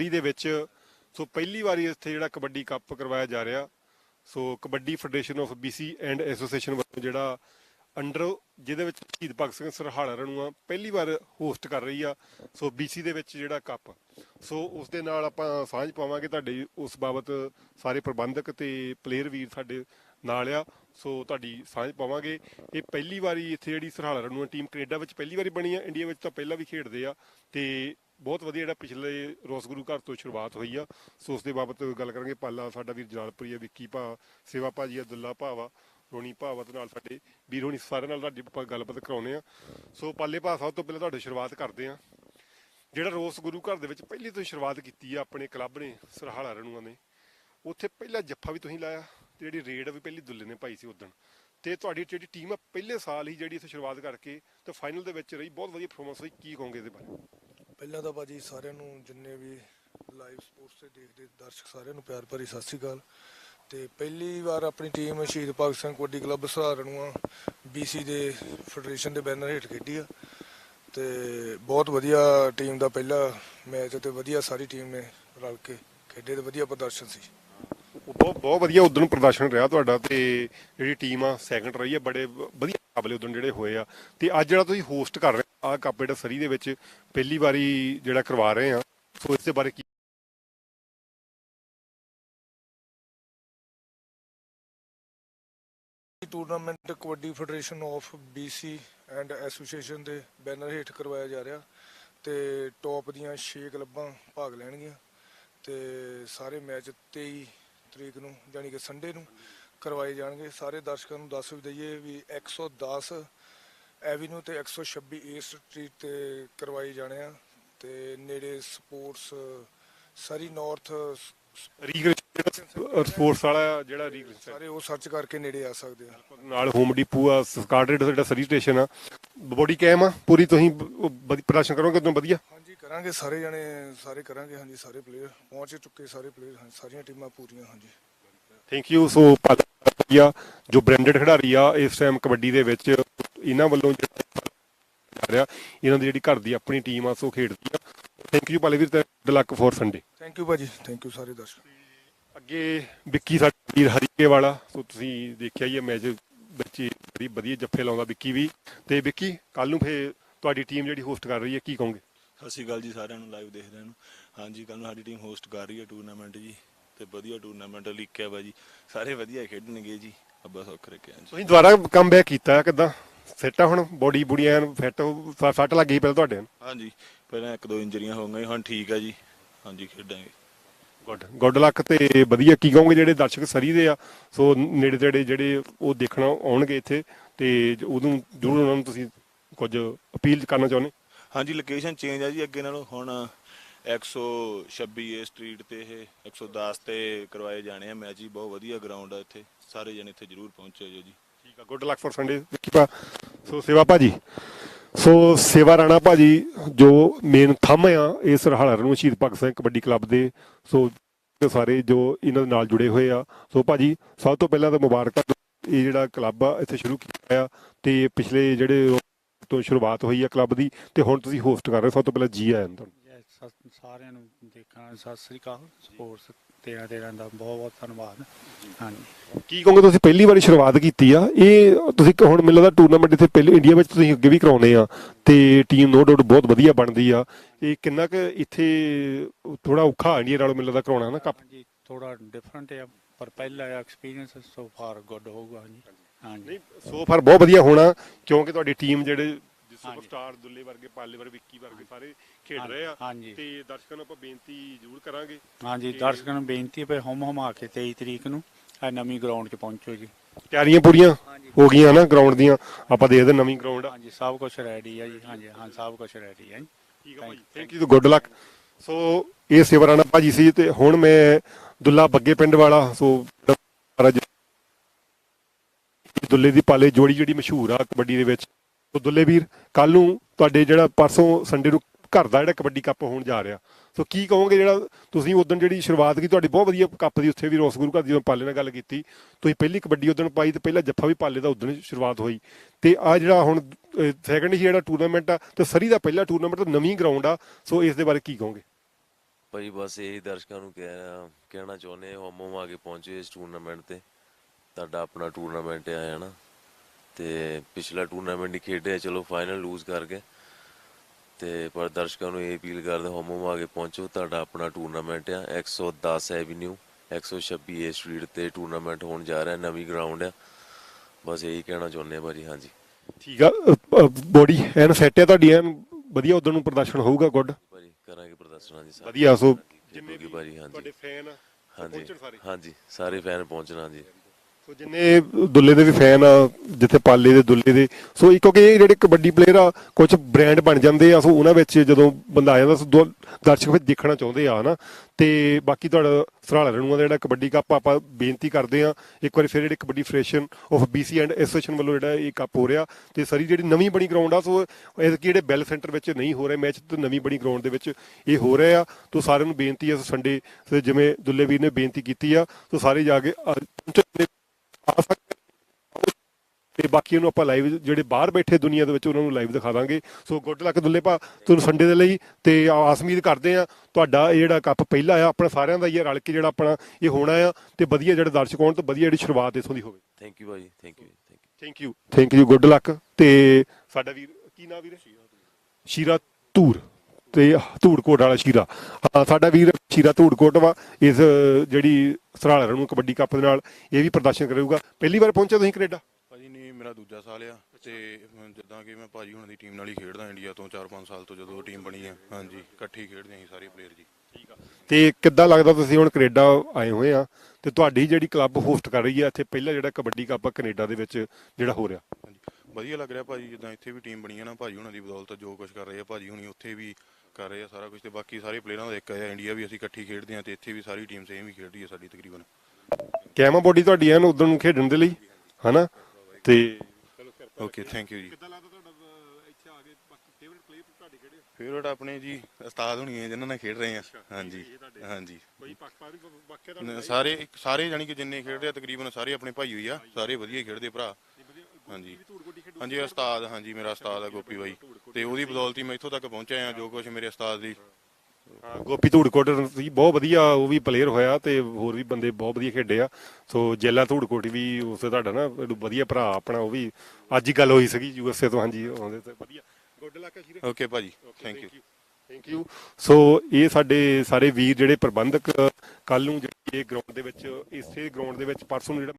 ਸਰੀ ਦੇ ਵਿੱਚ, ਸੋ ਪਹਿਲੀ ਵਾਰੀ ਇੱਥੇ ਜਿਹੜਾ ਕਬੱਡੀ ਕੱਪ ਕਰਵਾਇਆ ਜਾ ਰਿਹਾ। So kabaddi federation of BC and association ਵੱਲੋਂ ਜਿਹੜਾ ਅੰਡਰ ਜਿਹਦੇ ਵਿੱਚ ਸ਼ਹੀਦ ਭਗਤ ਸਿੰਘ ਸਰਹਾਲਾ ਰਣੂਆ ਪਹਿਲੀ ਵਾਰ ਹੋਸਟ ਕਰ ਰਹੀ ਆ, ਸੋ BC ਦੇ ਵਿੱਚ ਜਿਹੜਾ ਕੱਪ। ਸੋ ਉਸ ਦੇ ਨਾਲ ਆਪਾਂ ਸਾਂਝ ਪਾਵਾਂਗੇ ਤੁਹਾਡੇ ਉਸ ਬਾਬਤ ਸਾਰੇ ਪ੍ਰਬੰਧਕ ਤੇ ਪਲੇਅਰ ਵੀਰ ਸਾਡੇ ਨਾਲ ਆ। ਸੋ ਤੁਹਾਡੀ ਸਾਂਝ ਪਾਵਾਂਗੇ। ਇਹ ਪਹਿਲੀ ਵਾਰੀ ਇੱਥੇ ਜਿਹੜੀ ਸਰਹਾਲਾ ਰਣੂਆ ਟੀਮ ਕੈਨੇਡਾ ਵਿੱਚ ਪਹਿਲੀ ਵਾਰੀ ਬਣੀ ਆ, ਇੰਡੀਆ ਵਿੱਚ ਤਾਂ ਪਹਿਲਾਂ ਵੀ ਖੇਡਦੇ ਆ। ਤੇ ਬਹੁਤ ਵਧੀਆ ਜਿਹੜਾ ਪਿਛਲੇ ਰੋਸ ਗੁਰੂ ਘਰ ਤੋਂ ਸ਼ੁਰੂਆਤ ਹੋਈ ਆ। ਸੋ ਉਸ ਦੇ ਬਾਬਤ ਗੱਲ ਕਰਾਂਗੇ। ਪਾਲਾ ਸਾਡਾ ਵੀਰ ਜਲਾਲਪੁਰੀ ਆ, ਵਿੱਕੀ ਭਾ, ਸੇਵਾ ਭਾਜੀ ਅਬਦੁੱਲਾ ਭਾਵਾ, ਰੋਣੀ ਭਾਵਤ ਨਾਲ ਸਾਡੇ ਵੀਰ ਹੋਣੀ ਸਾਰਿਆਂ ਨਾਲ ਤੁਹਾਡੀ ਆਪਾਂ ਗੱਲਬਾਤ ਕਰਾਉਨੇ ਆ। ਸੋ ਪਾਲੇ ਭਾ ਸਭ ਤੋਂ ਪਹਿਲਾਂ ਤੁਹਾਡੇ ਸ਼ੁਰੂਆਤ ਕਰਦੇ ਆ। ਜਿਹੜਾ ਰੋਸ ਗੁਰੂ ਘਰ ਦੇ ਵਿੱਚ ਪਹਿਲੀ ਤੋਂ ਸ਼ੁਰੂਆਤ ਕੀਤੀ ਆ ਆਪਣੇ ਕਲੱਬ ਨੇ, ਸਰਹਾਲਾ ਰਣੂਆਂ ਨੇ, ਉੱਥੇ ਪਹਿਲਾ ਜੱਫਾ ਵੀ ਤੁਸੀਂ ਲਾਇਆ ਤੇ ਜਿਹੜੀ ਰੇਡ ਵੀ ਪਹਿਲੀ ਦੁੱਲੇ ਨੇ ਪਾਈ ਸੀ ਉਦੋਂ। ਤੇ ਤੁਹਾਡੀ ਜਿਹੜੀ ਟੀਮ ਆ, ਪਹਿਲੇ ਸਾਲ ਹੀ ਜਿਹੜੀ ਇੱਥੇ ਸ਼ੁਰੂਆਤ ਕਰਕੇ ਤੇ ਫਾਈਨਲ ਦੇ ਵਿੱਚ ਰਹੀ, ਬਹੁਤ ਵਧੀਆ ਪਰਫਾਰਮੈਂਸ ਹੋਈ, ਕੀ ਕਹੋਗੇ ਇਹਦੇ ਬਾਰੇ? ਪਹਿਲਾਂ ਤਾਂ ਭਾਜੀ ਸਾਰਿਆਂ ਨੂੰ ਜਿੰਨੇ ਵੀ ਲਾਈਵ ਸਪੋਰਟਸ ਤੇ ਦੇਖਦੇ ਦਰਸ਼ਕ ਸਾਰਿਆਂ ਨੂੰ ਪਿਆਰ ਭਰੀ ਸਤਿ ਸ੍ਰੀ ਅਕਾਲ। ਤੇ ਪਹਿਲੀ ਵਾਰ ਆਪਣੀ team Shaheed Bhagat Singh kabaddi club Saharnua BC ਦੇ ਫੈਡਰੇਸ਼ਨ ਦੇ ਬੈਨਰ ਹੇਠ ਖੇਡੀ ਆ। ਤੇ ਬਹੁਤ ਵਧੀਆ ਟੀਮ ਦਾ ਪਹਿਲਾ ਮੈਚ ਤੇ ਵਧੀਆ ਸਾਰੀ ਟੀਮ ਨੇ ਰਲ ਕੇ ਖੇਡੇ ਤੇ ਵਧੀਆ ਪ੍ਰਦਰਸ਼ਨ ਸੀ। ਉਹ ਬਹੁਤ ਬਹੁਤ ਵਧੀਆ ਉਦੋਂ ਪ੍ਰਦਰਸ਼ਨ ਰਿਹਾ ਤੁਹਾਡਾ ਤੇ ਜਿਹੜੀ ਟੀਮ ਆ ਸੈਕੰਡ ਰਹੀ ਆ, ਬੜੇ ਵਧੀਆ ਮੁਕਾਬਲੇ ਉਦੋਂ ਜਿਹੜੇ ਹੋਏ ਆ। ਤੇ ਅੱਜ ਜਿਹੜਾ ਤੁਸੀਂ ਹੋਸਟ ਕਰ ਰਹੇ ਆ ਕੱਪ ਜਿਹੜਾ ਸਰੀ ਦੇ ਵਿੱਚ ਪਹਿਲੀ ਵਾਰੀ ਜਿਹੜਾ ਕਰਵਾ ਰਹੇ ਆ ਸੋ ਇਸ ਦੇ ਬਾਰੇ ਕੀ tournament kabaddi federation of BC and association ਦੇ ਬੈਨਰ ਹੇਠ ਕਰਵਾਇਆ ਜਾ ਰਿਹਾ ਤੇ ਟੌਪ ਦੀਆਂ 6 ਕਲੱਬਾਂ ਭਾਗ ਲੈਣਗੀਆਂ ਤੇ ਸਾਰੇ ਮੈਚ 23 ਤਰੀਕ ਨੂੰ ਯਾਨੀ ਕਿ ਸੰਡੇ ਨੂੰ ਕਰਵਾਏ ਜਾਣਗੇ। ਸਾਰੇ ਦਰਸ਼ਕਾਂ ਨੂੰ ਦੱਸ ਵੀ ਦਈਏ ਵੀ 110 ਐਵੀਨਿਊ ਤੇ 126 ਏ ਸਟਰੀਟ ਤੇ ਕਰਵਾਏ ਜਾਣੇ ਆ ਤੇ ਨੇੜੇ sports Surrey north recreation sports ਵਾਲਾ ਜਿਹੜਾ ਰੀਗ੍ਰੈਸ਼ਨ ਸਾਰੇ ਉਹ ਸਰਚ ਕਰਕੇ ਨੇੜੇ ਆ ਸਕਦੇ ਆ। ਨਾਲ ਹੋਮ ਡਿਪੂ ਆ ਸਕਾਰਡਰੇਟ ਜਿਹੜਾ ਸਰੀ ਸਟੇਸ਼ਨ ਆ। ਬੋਡੀ ਕੈਮ ਆ ਪੂਰੀ ਤੁਸੀਂ ਪ੍ਰਦਰਸ਼ਨ ਕਰੋਗੇ ਉਦੋਂ ਵਧੀਆ? ਹਾਂਜੀ ਕਰਾਂਗੇ ਸਾਰੇ ਜਣੇ ਸਾਰੇ ਕਰਾਂਗੇ ਹਾਂਜੀ ਸਾਰੇ ਪਲੇਅਰ ਪਹੁੰਚ ਚੁੱਕੇ ਸਾਰੇ ਪਲੇਅਰ ਸਾਰੀਆਂ ਟੀਮਾਂ ਪੂਰੀਆਂ ਹਾਂਜੀ। ਥੈਂਕ ਯੂ ਸੋ ਭਾਜਪਾ ਜੋ ਬ੍ਰਾਂਡਡ ਖਿਡਾਰੀ ਆ ਇਸ ਟਾਈਮ ਕਬੱਡੀ ਦੇ ਵਿੱਚ ਇਹਨਾਂ ਵੱਲੋਂ ਜਿਹੜਾ ਰਿਹਾ ਇਹਨਾਂ ਦੀ ਜਿਹੜੀ ਘਰ ਦੀ ਆਪਣੀ ਟੀਮ ਆ ਸੋ ਖੇਡਦੀ ਆ। ਥੈਂਕ ਯੂ ਪਾਲੇ ਵੀਰ ਤੇ good luck for Sunday thank you ਭਾਜੀ ਥੈਂਕ ਯੂ ਸਾਰੇ ਦਰਸ਼ਕ। ਅੱਗੇ ਵਿੱਕੀ ਸਾਡਾ ਵੀਰ ਹਰੀਕੇ ਵਾਲਾ ਸੋ ਤੁਸੀਂ ਦੇਖਿਆ ਹੀ ਹੈ ਮੈਚ ਬੱਚੇ ਬੜੀ ਵਧੀਆ ਜੱਫੇ ਲਾਉਂਦਾ ਵਿੱਕੀ ਵੀ। ਤੇ ਵਿੱਕੀ ਕੱਲ ਨੂੰ ਫੇ ਤੁਹਾਡੀ ਟੀਮ ਜਿਹੜੀ ਹੋਸਟ ਕਰ ਰਹੀ ਹੈ ਕੀ ਕਹੋਗੇ? ਸਤਿ ਸ਼੍ਰੀ ਅਕਾਲ ਜੀ ਸਾਰਿਆਂ ਨੂੰ ਲਾਈਵ ਦੇਖਦਿਆਂ ਨੂੰ। ਹਾਂਜੀ ਕੱਲ ਨੂੰ ਸਾਡੀ ਟੀਮ ਹੋਸਟ ਕਰ ਰਹੀ ਹੈ ਟੂਰਨਾਮੈਂਟ ਜੀ। ਤੇ ਵਧੀਆ ਟੂਰਨਾਮੈਂਟ ਲਿਖਿਆ ਵਾ ਜੀ। ਸਾਰੇ ਵਧੀਆ ਖੇਡਣਗੇ ਜੀ। ਅੱਬਾ ਸੁੱਖ ਰੱਖਿਆ ਜੀ। ਤੁਸੀਂ ਦੁਬਾਰਾ ਕਮਬੈਕ ਕੀਤਾ ਕਿਦਾਂ? ਫਿੱਟ ਆ ਹੁਣ? ਬੋਡੀ ਬੁੜੀ ਐਨ ਫਿੱਟ ਸੱਟ ਲੱਗ ਗਈ ਪਹਿਲਾਂ ਤੁਹਾਡੇ ਨੂੰ ਹਾਂਜੀ ਪਹਿਲਾਂ ਇੱਕ ਦੋ ਇੰਜਰੀਆਂ ਹੋ ਗਈਆਂ ਹੁਣ ਠੀਕ ਆ ਜੀ। ਹਾਂਜੀ ਖੇਡਾਂਗੇ। ਗੁੱਡ ਗੁੱਡ ਲੱਕ ਤੇ ਵਧੀਆ। ਕੀ ਕਹੋਗੇ ਜਿਹੜੇ ਦਰਸ਼ਕ ਸਰੀ ਦੇ ਆ? ਸੋ ਨੇੜੇ ਤੇੜੇ ਜਿਹੜੇ ਉਹ ਦੇਖਣਾ ਆਉਣਗੇ ਇੱਥੇ ਤੇ ਉਦੋਂ ਜ਼ਰੂਰ ਉਹਨਾਂ ਨੂੰ ਤੁਸੀਂ ਕੁਝ ਅਪੀਲ ਕਰਨਾ ਚਾਹੁੰਦੇ? ਹਾਂਜੀ ਲੋਕੇਸ਼ਨ ਚੇਂਜ ਆ ਜੀ ਅੱਗੇ ਨਾਲੋਂ। ਹੁਣ 126 ਏ ਸਟਰੀਟ ਤੇ ਇਹ 110 ਤੇ ਕਰਵਾਏ ਜਾਣੇ ਆ ਮੈਚ ਜੀ, ਬਹੁਤ ਵਧੀਆ ਗਰਾਊਂਡ ਆ ਇੱਥੇ। ਸਾਰੇ ਜਣੇ ਇੱਥੇ ਜ਼ਰੂਰ ਪਹੁੰਚਿਓ ਜੀ ਠੀਕ ਆ good luck for Sunday Vicky so ਸੇਵਾ ਭਾਜੀ, ਸੋ ਸੇਵਾ ਰਾਣਾ ਭਾਜੀ, ਜੋ ਮੇਨ ਥੰਮ ਆ ਇਸ ਰਹਾਲਾ ਨੂੰ ਸ਼ਹੀਦ ਭਗਤ ਸਿੰਘ ਕਬੱਡੀ ਕਲੱਬ ਦੇ, ਸੋ ਸਾਰੇ ਜੋ ਇਹਨਾਂ ਦੇ ਨਾਲ ਜੁੜੇ ਹੋਏ ਆ। ਸੋ ਭਾਜੀ, ਸਭ ਤੋਂ ਪਹਿਲਾਂ ਤਾਂ ਮੁਬਾਰਕਾਂ, ਇਹ ਜਿਹੜਾ ਕਲੱਬ ਆ, ਇੱਥੇ ਸ਼ੁਰੂ ਕੀਤਾ ਆ, ਤੇ ਪਿਛਲੇ ਜਿਹੜੇ ਤੋਂ ਸ਼ੁਰੂਆਤ ਹੋਈ ਆ ਕਲੱਬ ਦੀ, ਤੇ ਹੁਣ ਤੁਸੀਂ ਹੋਸਟ ਕਰ ਰਹੇ ਹੋ, ਸਭ ਤੋਂ ਪਹਿਲਾਂ ਜੀ ਆਇਆਂ ਤੁਹਾਨੂੰ। ਸਤਿ- ਸਾਰਿਆਂ ਨੂੰ ਦੇਖਣਾ ਸਤਿ ਸ੍ਰੀ ਅਕਾਲ ਸਪੋਰਟਸ ਤੇਰਾ ਤੇਰਾ ਦਾ ਬਹੁਤ ਬਹੁਤ ਧੰਨਵਾਦ। ਹਾਂਜੀ। ਕੀ ਕਹੋਗੇ ਤੁਸੀਂ ਪਹਿਲੀ ਵਾਰੀ ਸ਼ੁਰੂਆਤ ਕੀਤੀ ਆ? ਇਹ ਤੁਸੀਂ ਕ- ਹੁਣ ਮੈਨੂੰ ਲੱਗਦਾ ਟੂਰਨਾਮੈਂਟ ਇੱਥੇ ਪਹਿਲੇ ਇੰਡੀਆ ਵਿੱਚ ਤੁਸੀਂ ਅੱਗੇ ਵੀ ਕਰਾਉਨੇ ਆ ਤੇ ਟੀਮ ਨੋ ਡਾਊਟ ਬਹੁਤ ਵਧੀਆ ਬਣਦੀ ਆ। ਇਹ ਕਿੰਨਾ ਕੁ ਇੱਥੇ ਥੋੜਾ ਔਖਾ ਇੰਡੀਆ ਨਾਲੋਂ ਮੈਨੂੰ ਲੱਗਦਾ ਕਰਾਉਣਾ ਨਾ ਕੱਪ? ਹਾਂਜੀ ਥੋੜਾ ਡਿਫਰੈਂਟ ਹੈ ਪਰ ਪਹਿਲਾ ਐਕਸਪੀਰੀਅੰਸ ਸੋ ਫਾਰ ਗੁੱਡ ਹੋਊਗਾ ਹਾਂਜੀ। ਹਾਂਜੀ। ਨਹੀਂ ਸੋ ਫਾਰ ਬਹੁਤ ਵਧੀਆ ਹੋਣਾ ਕਿਉਂਕਿ ਤੁਹਾਡੀ ਟੀਮ ਜਿਹੜੇ ਸੁਪਰਸਟਾਰ ਦੁੱਲੇ ਵਰਗੇ ਪਾਲੇ ਵਰਗੇ ਵਿੱਕੀ ਵਰਗੇ ਸਾਰੇ ਖੇਡ ਰਹੇ ਆ। ਹਾਂਜੀ। ਤੇ ਦਰਸ਼ਕਾਂ ਨੂੰ ਆਪਾਂ ਬੇਨਤੀ ਜ਼ਰੂਰ ਕਰਾਂਗੇ ਹਾਂਜੀ ਦਰਸ਼ਕਾਂ ਨੂੰ ਬੇਨਤੀ ਹੈ ਵੀ ਹਮ ਹਮਾ ਕੇ 23 ਤਰੀਕ ਨੂੰ ਇਹ ਨਵੀਂ ਗਰਾਊਂਡ 'ਚ ਪਹੁੰਚੋ ਜੀ। ਤਿਆਰੀਆਂ ਪੂਰੀਆਂ ਹੋ ਗਈਆਂ ਨਾ ਗਰਾਊਂਡ ਦੀਆਂ ਆਪਾਂ ਦੇਖਦੇ ਨਵੀਂ ਗਰਾਊਂਡ ਹਾਂਜੀ ਸਭ ਕੁਝ ਰੈਡੀ ਹੈ ਜੀ ਹਾਂਜੀ ਹਾਂ ਸਭ ਕੁਝ ਰੈਡੀ ਹੈ ਜੀ। ਠੀਕ ਆ ਭਾਈ। Thank you good luck so ਇਹ ਸੇਵਰਾਣਾ ਭਾਜੀ ਸੀ ਤੇ ਹੁਣ ਮੈਂ ਦੁੱਲਾ ਬੱਗੇ ਪਿੰਡ ਵਾਲਾ ਸੋ ਦੁੱਲੇ ਦੀ ਪਾਲੇ ਜੋੜੀ ਜਿਹੜੀ ਮਸ਼ਹੂਰ ਆ ਕਬੱਡੀ ਦੇ ਵਿੱਚ ਸੋ ਦੁੱਲੇ ਵੀਰ ਕੱਲ ਨੂੰ ਤੁਹਾਡੇ ਜਿਹੜਾ ਪਰਸੋਂ ਸੰਡੇ ਨੂੰ ਘਰ ਦਾ ਜਿਹੜਾ ਕਬੱਡੀ ਕੱਪ ਹੋਣ ਜਾ ਰਿਹਾ। ਸੋ ਕੀ ਕਹੋਗੇ ਜਿਹੜਾ ਤੁਸੀਂ ਉਦੋਂ ਜਿਹੜੀ ਸ਼ੁਰੂਆਤ ਕੀਤੀ, ਤੁਹਾਡੀ ਬਹੁਤ ਵਧੀਆ ਕੱਪ ਦੀ ਉੱਥੇ ਵੀ ਰੋਸ ਗੁਰੂ ਘਰ ਦੀ ਪਾਲੇ ਨਾਲ ਗੱਲ ਕੀਤੀ। ਤੁਸੀਂ ਪਹਿਲੀ ਕਬੱਡੀ ਉਦੋਂ ਪਾਈ ਤੇ ਪਹਿਲਾ ਜੱਫਾ ਵੀ ਪਾਲੇ ਦਾ ਉਦੋਂ ਸ਼ੁਰੂਆਤ ਹੋਈ। ਤੇ ਆ ਜਿਹੜਾ ਹੁਣ ਸੈਕੰਡ ਹੀ ਜਿਹੜਾ ਟੂਰਨਾਮੈਂਟ ਆ, ਤੇ ਸਰੀ ਦਾ ਪਹਿਲਾ ਟੂਰਨਾਮੈਂਟ ਤੇ ਨਵੀਂ ਗਰਾਊਂਡ ਆ। ਸੋ ਇਸ ਦੇ ਬਾਰੇ ਕੀ ਕਹੋਗੇ? ਭਾਈ ਬਸ ਇਹੀ ਦਰਸ਼ਕਾਂ ਨੂੰ ਕਹਿ ਕਹਿਣਾ ਚਾਹੁੰਦੇ ਹਾਂ ਹਮਮ ਆ ਕੇ ਪਹੁੰਚੇ ਇਸ ਟੂਰਨਾਮੈਂਟ ਤੇ। ਤੁਹਾਡਾ ਆਪਣਾ ਟੂਰਨਾਮੈਂਟ ਹੈ ਹੈ ਨਾ? ਤੇ ਪਿਛਲਾ ਟੂਰਨਾਮੈਂਟ ਹੀ ਖੇਡਿਆ ਚਲੋ ਫਾਈਨਲ ਲੂਜ਼ ਕਰ ਗਏ। ਤੇ ਪਰ ਦਰਸ਼ਕਾਂ ਨੂੰ ਇਹ ਅਪੀਲ ਕਰਦੇ ਹਮਮ ਆ ਕੇ ਪਹੁੰਚੋ ਤੁਹਾਡਾ ਆਪਣਾ ਟੂਰਨਾਮੈਂਟ ਆ। 110 ਐਵੀਨਿਊ 126 ਏ ਸਟਰੀਟ ਤੇ ਟੂਰਨਾਮੈਂਟ ਹੋਣ ਜਾ ਰਿਹਾ ਨਵੀਂ ਗਰਾਊਂਡ ਆ। ਬਸ ਇਹੀ ਕਹਿਣਾ ਚਾਹੁੰਦੇ ਆ ਭਾਜੀ ਹਾਂਜੀ। ਠੀਕ ਆ ਬੋਡੀ ਐਨ ਸੈਟ ਹੈ ਤੁਹਾਡੀ ਐਨ ਵਧੀਆ ਉਦੋਂ ਨੂੰ ਪ੍ਰਦਰਸ਼ਨ ਹੋਊਗਾ ਗੁੱਡ ਭਾਜੀ ਕਰਾਂਗੇ ਪ੍ਰਦਰਸ਼ਨਾਂ ਸਾਰੇ ਵਧੀਆ ਸੋ ਜਿੰਨੇ ਵੀ ਭਾਜੀ ਹਾਂਜੀ। ਤੁਹਾਡੇ ਫੈਨ ਆ ਹਾਂਜੀ ਹਾਂਜੀ ਸਾਰੇ ਫੈਨ ਪਹੁੰਚਣਾ ਜੀ ਸੋ ਜਿੰਨੇ ਦੁੱਲੇ ਦੇ ਵੀ ਫੈਨ ਆ, ਜਿੱਥੇ ਪਾਲੇ ਦੇ ਦੁੱਲੇ ਦੇ, ਸੋ ਇਹ ਕਿਉਂਕਿ ਇਹ ਜਿਹੜੇ ਕਬੱਡੀ ਪਲੇਅਰ ਆ ਕੁਝ ਬ੍ਰਾਂਡ ਬਣ ਜਾਂਦੇ ਆ, ਸੋ ਉਹਨਾਂ ਵਿੱਚ ਜਦੋਂ ਬੰਦਾ ਆ ਜਾਂਦਾ, ਸੋ ਦੋ- ਦਰਸ਼ਕ ਫਿਰ ਦੇਖਣਾ ਚਾਹੁੰਦੇ ਆ, ਹਨਾ। ਤੇ ਬਾਕੀ ਤੁਹਾਡਾ ਸਰਾਲਾ ਰਣੂਆ ਦਾ ਜਿਹੜਾ ਕਬੱਡੀ ਕੱਪ ਆਪਾਂ ਬੇਨਤੀ ਕਰਦੇ ਆ, ਇੱਕ ਵਾਰੀ ਫਿਰ ਜਿਹੜੇ kabaddi federation of BC and association ਵੱਲੋਂ ਜਿਹੜਾ ਇਹ ਕੱਪ ਹੋ ਰਿਹਾ, ਤੇ ਸਾਰੀ ਜਿਹੜੀ ਨਵੀਂ ਬਣੀ ਗਰਾਊਂਡ ਆ, ਸੋ ਇਹ ਜਿਹੜੇ ਬੈਲ ਸੈਂਟਰ ਵਿੱਚ ਨਹੀਂ ਹੋ ਰਿਹਾ ਮੈਚ ਤੇ ਨਵੀਂ ਬਣੀ ਗਰਾਊਂਡ ਦੇ ਵਿੱਚ ਇਹ ਹੋ ਰਿਹਾ ਆ, ਤੋਂ ਸਾਰਿਆਂ ਨੂੰ ਬੇਨਤੀ ਹੈ ਸੰਡੇ ਜਿਵੇਂ ਦੁੱਲੇ ਵੀਰ ਨੇ ਬੇਨਤੀ ਕੀਤੀ ਆ ਸੋ ਸਾਰੇ ਜਾ ਕੇ ਆ ਪਹੁੰਚਣ ਦੇ ਆ ਸਕਦੇ ਤੇ ਬਾਕੀ ਨੂੰ ਆਪਾਂ ਲਾਈਵ ਜਿਹੜੇ ਬਾਹਰ ਬੈਠੇ ਦੁਨੀਆ ਦੇ ਵਿੱਚ ਉਹਨਾਂ ਨੂੰ ਲਾਈਵ ਦਿਖਾ ਦਾਂਗੇ। ਸੋ ਗੁੱਡ ਲੱਕ ਦੁੱਲੇ ਭਾ ਤੁਹਾਨੂੰ ਸੰਡੇ ਦੇ ਲਈ ਤੇ ਆਸ ਉਮੀਦ ਕਰਦੇ ਆ ਤੁਹਾਡਾ ਇਹ ਜਿਹੜਾ ਕੱਪ ਪਹਿਲਾ ਆ ਆਪਣਾ ਸਾਰਿਆਂ ਦਾ ਹੀ ਆ, ਰਲ ਕੇ ਜਿਹੜਾ ਆਪਣਾ ਇਹ ਹੋਣਾ ਆ ਤੇ ਵਧੀਆ ਜਿਹੜੇ ਦਰਸ਼ਕ ਹੋਣ ਤੇ ਵਧੀਆ ਜਿਹੜੀ ਸ਼ੁਰੂਆਤ ਇਥੋਂ ਦੀ ਹੋਵੇ। ਥੈਂਕ ਯੂ ਭਾਜੀ thank you thank you thank you thank you good luck ਤੇ ਸਾਡਾ ਵੀਰ ਕੀ ਨਾਮ ਵੀਰੇ? ਸ਼ੀਰਾ ਧੂਰ ਤੇ ਧੂੜਕੋਟ ਵਾਲਾ ਸ਼ੀਰਾ। ਹਾਂ ਸਾਡਾ ਵੀਰ ਸ਼ੀਰਾ ਧੂੜਕੋਟ ਵਾ ਇਸ ਜਿਹੜੀ ਸਰਾਲਾ ਨੂੰ ਕਬੱਡੀ ਕੱਪ ਦੇ ਨਾਲ ਇਹ ਵੀ ਪ੍ਰਦਰਸ਼ਨ ਕਰੇਗਾ। ਪਹਿਲੀ ਵਾਰ ਪਹੁੰਚੇ ਤੁਸੀਂ ਕੈਨੇਡਾ? ਭਾਜੀ ਨਹੀਂ ਮੇਰਾ ਦੂਜਾ ਸਾਲ ਆ ਤੇ ਜਿੱਦਾਂ ਕਿ ਮੈਂ ਭਾਜੀ ਹੁਣਾਂ ਦੀ ਟੀਮ ਨਾਲ ਹੀ ਖੇਡਦਾ ਇੰਡੀਆ ਤੋਂ 4-5 ਸਾਲ ਤੋਂ ਜਦੋਂ ਟੀਮ ਬਣੀ ਆ। ਹਾਂਜੀ ਇਕੱਠੇ ਖੇਡਦੇ ਅਸੀਂ ਸਾਰੇ ਪਲੇਅਰ ਜੀ। ਤੇ ਕਿੱਦਾਂ ਲੱਗਦਾ ਤੁਸੀਂ ਹੁਣ ਕੈਨੇਡਾ ਆਏ ਹੋਏ ਆ ਤੇ ਤੁਹਾਡੀ ਜਿਹੜੀ ਕਲੱਬ ਹੋਸਟ ਕਰ ਰਹੀ ਆ ਇੱਥੇ ਪਹਿਲਾ ਜਿਹੜਾ ਕਬੱਡੀ ਕੱਪ ਆ ਕੈਨੇਡਾ ਦੇ ਵਿੱਚ ਜਿਹੜਾ ਹੋ ਰਿਹਾ? ਹਾਂਜੀ ਵਧੀਆ ਲੱਗ ਰਿਹਾ ਭਾਜੀ ਜਿੱਦਾਂ ਇੱਥੇ ਵੀ ਟੀਮ ਬਣੀ ਆ ਨਾ ਭਾਜੀ ਹੁਣਾਂ ਦੀ ਬਦੌਲਤ ਜੋ ਕੁਝ ਕਰ ਰਹੇ ਆ ਭਾਜੀ ਹੁਣੀ ਉੱਥੇ ਵੀ ਕਰ ਰਹੇ ਆ ਸਾਰਾ ਕੁਝ ਤੇ ਬਾਕੀ ਸਾਰੇ ਪਲੇਅਰਾਂ ਦਾ ਇੱਕ ਆ ਇੰਡੀਆ ਵੀ ਅਸੀਂ ਇਕੱਠੀ ਖੇਡਦੇ ਆ ਤੇ ਇੱਥੇ ਵੀ ਸਾਰੀ ਟੀਮ ਸੇਮ ਹੀ ਖੇਡ ਰਹੀ ਆ ਸਾਡੀ ਤਕਰੀਬਨ। ਕੈਮਾ ਬੋਡੀ ਤੁਹਾਡੀ ਐਨ ਉਦੋਂ ਨੂੰ ਖੇਡਣ ਦੇ ਲਈ ਹਨਾ? ਤੇ ਓਕੇ ਥੈਂਕ ਯੂ ਜੀ। ਕਿੱਦਾਂ ਲੱਗਦਾ ਤੁਹਾਡਾ ਇੱਥੇ ਆ ਕੇ ਬਾਕੀ ਫੇਵਰਿਟ ਪਲੇਅਰ ਤੁਹਾਡੇ ਕਿਹੜੇ ਫੇਵਰਟ ਆਪਣੇ ਜੀ ਉਸਤਾਦ ਹੁਣੀ ਆ ਜਿਨ੍ਹਾਂ ਨਾਲ ਖੇਡ ਰਹੇ ਆ। ਹਾਂਜੀ ਹਾਂਜੀ। ਕੋਈ ਪਾਕਿਸਤਾਨੀ ਸਾਰੇ ਸਾਰੇ ਜਾਨੀ ਕਿ ਜਿੰਨੇ ਖੇਡਦੇ ਆ ਤਕਰੀਬਨ ਸਾਰੇ ਆਪਣੇ ਭਾਈ ਹੋਈ ਆ ਸਾਰੇ ਵਧੀਆ ਹੀ ਖੇਡਦੇ ਭਰਾ। ਹਾਂਜੀ। ਹਾਂਜੀ ਉਸਤਾਦ ਹਾਂਜੀ ਮੇਰਾ ਉਸਤਾਦ ਆ ਗੋਪੀ ਬਾਈ। ਤੇ ਉਹਦੀ ਬਦੌਲਤ ਹੀ ਮੈਂ ਇੱਥੋਂ ਤੱਕ ਪਹੁੰਚਿਆ ਆ ਜੋ ਕੁਝ ਮੇਰੇ ਉਸਤਾਦ ਦੀ ਹਾਂ, ਗੋਪੀ ਧੂੜਕੋਟ ਸੀ ਬਹੁਤ ਵਧੀਆ ਉਹ ਵੀ ਪਲੇਅਰ ਹੋਇਆ ਤੇ ਹੋਰ ਵੀ ਬੰਦੇ ਬਹੁਤ ਵਧੀਆ ਖੇਡੇ ਆ। ਸੋ ਜੈਲਾ ਧੂੜਕੋਟ ਵੀ ਉਸੇ ਤੁਹਾਡਾ ਨਾ ਵਧੀਆ ਭਰਾ ਆਪਣਾ ਉਹ ਵੀ ਅੱਜ ਹੀ ਗੱਲ ਹੋਈ ਸੀਗੀ ਯੂਐਸਏ ਤੋਂ ਹਾਂਜੀ ਆਉਂਦੇ ਤੇ ਵਧੀਆ। ਗੁੱਡ ਲੱਕ ਸ਼ੀਰੇ। ਓਕੇ ਭਾਜੀ thank you thank you so ਇਹ ਸਾਡੇ ਸਾਰੇ ਵੀਰ ਜਿਹੜੇ ਪ੍ਰਬੰਧਕ ਕੱਲ ਨੂੰ ਜਿਹੜੀ ਇਹ ਗਰਾਊਂਡ ਦੇ ਵਿੱਚ ਇਸੇ ਗਰਾਊਂਡ ਦੇ ਵਿੱਚ ਪਰਸੋਂ ਨੂੰ ਜਿਹੜਾ